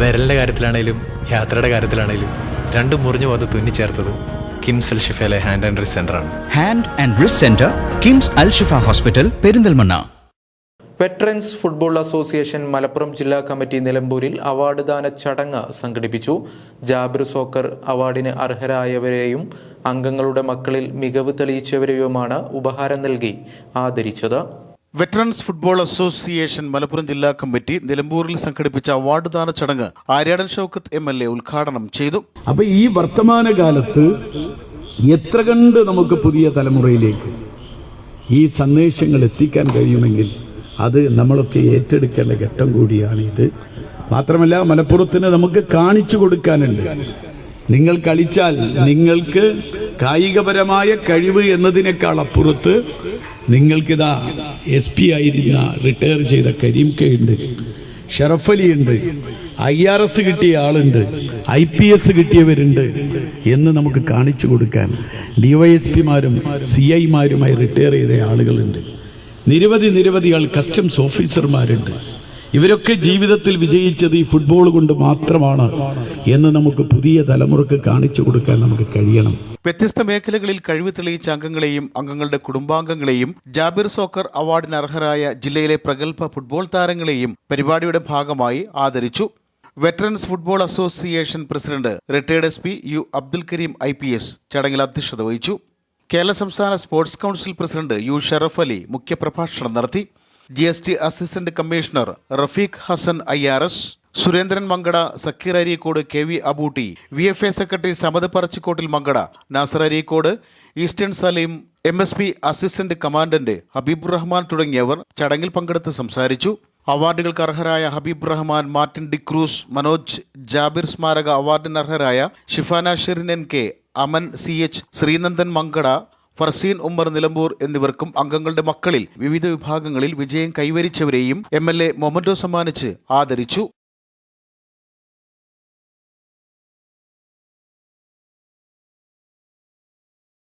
വിരലിന്റെ കാര്യത്തിലാണേലും യാത്രയുടെ കാര്യത്തിലാണേലും രണ്ടും മുറിഞ്ഞു പോകാതെ തുന്നിച്ചേർത്തത് കിംസ് അൽ ഷിഫയിലെ ഹാൻഡ് ആൻഡ് റിസ് ആണ്. Hand and wrist centre KIMS Al Shifa hospital Perinthalmanna. Veterans football association Malappuram ജില്ലാ കമ്മിറ്റി നിലമ്പൂരിൽ അവാർഡ് ദാന ചടങ്ങ് സംഘടിപ്പിച്ചു. ജാബിർ സോക്കർ അവാർഡിന് അർഹരായവരെയും അംഗങ്ങളുടെ മക്കളിൽ മികവ് തെളിയിച്ചവരെയുമാണ് ഉപഹാരം നൽകി ആദരിച്ചത്. വെറ്ററൻസ് ഫുട്ബോൾ അസോസിയേഷൻ മലപ്പുറം ജില്ലാ കമ്മിറ്റി നിലമ്പൂരിൽ സംഘടിപ്പിച്ച അവാർഡ് ദാന ചടങ്ങ് Aryadan Shoukath M L A ഉദ്ഘാടനം ചെയ്തു. അപ്പൊ ഈ വർത്തമാനകാലത്ത് എത്ര കണ്ട് നമുക്ക് പുതിയ തലമുറയിലേക്ക് ഈ സന്ദേശങ്ങൾ എത്തിക്കാൻ കഴിയുമെങ്കിൽ അത് നമ്മളൊക്കെ ഏറ്റെടുക്കേണ്ട ഘട്ടം കൂടിയാണ് ഇത്. മാത്രമല്ല മലപ്പുറത്തിന് നമുക്ക് കാണിച്ചു കൊടുക്കാനുണ്ട്. നിങ്ങൾ കളിച്ചാൽ നിങ്ങൾക്ക് കായികപരമായ കഴിവ് എന്നതിനേക്കാൾ അപ്പുറത്ത് നിങ്ങൾക്കിതാ എസ് പി ആയിരുന്ന റിട്ടയർ ചെയ്ത കരീം കെ ഉണ്ട് ഷറഫ് അലി ഉണ്ട് ഐ ആർ എസ് കിട്ടിയ ആളുണ്ട് ഐ പി എസ് കിട്ടിയവരുണ്ട് എന്ന് നമുക്ക് കാണിച്ചു കൊടുക്കാൻ ഡിവൈഎസ്പിമാരും സി ഐമാരുമായി റിട്ടയർ ചെയ്ത ആളുകളുണ്ട്. നിരവധി നിരവധി ആൾ കസ്റ്റംസ് ഓഫീസർമാരുണ്ട് ഇവരൊക്കെ ജീവിതത്തിൽ വിജയിച്ചത് ഈ ഫുട്ബോൾ കൊണ്ട് മാത്രമാണ് എന്ന് നമുക്ക് പുതിയ തലമുറയ്ക്ക് കാണിച്ചു കൊടുക്കാൻ നമുക്ക് കഴിയണം. വ്യത്യസ്ത മേഖലകളിൽ കഴിവ് തെളിയിച്ച അംഗങ്ങളെയും അംഗങ്ങളുടെ കുടുംബാംഗങ്ങളെയും ജാബിർ സോക്കർ അവാർഡിന് അർഹരായ ജില്ലയിലെ പ്രഗത്ഭ ഫുട്ബോൾ താരങ്ങളെയും പരിപാടിയുടെ ഭാഗമായി ആദരിച്ചു. Veterans football association president retired S P U Abdul Kareem I P S ചടങ്ങിൽ അധ്യക്ഷത വഹിച്ചു. കേരള സംസ്ഥാന sports council president U Sharaf Ali മുഖ്യപ്രഭാഷണം നടത്തി. G S T assistant commissioner Rafeeq Hassan I R S Surendran Mankada Sakeer Areekode K V Abootty V F A secretary Samad Parachikkottil Mankada Nasar Areekode eastern Saleem M S P assistant commandant Habeeb Rahman തുടങ്ങിയവർ ചടങ്ങിൽ പങ്കെടുത്ത് സംസാരിച്ചു. അവാർഡുകൾക്ക് അർഹരായ Habeeb Rahman Martin D'Cruz Manoj Jabir സ്മാരക അവാർഡിന് അർഹരായ Shifana Sherin N K Aman C H Sreenandan Mankada Farseen Ummer Nilambur എന്നിവർക്കും അംഗങ്ങളുടെ മക്കളിൽ വിവിധ വിഭാഗങ്ങളിൽ വിജയം കൈവരിച്ചവരെയും എം എൽ എ മൊമൻഡോ സമ്മാനിച്ച് ആദരിച്ചു.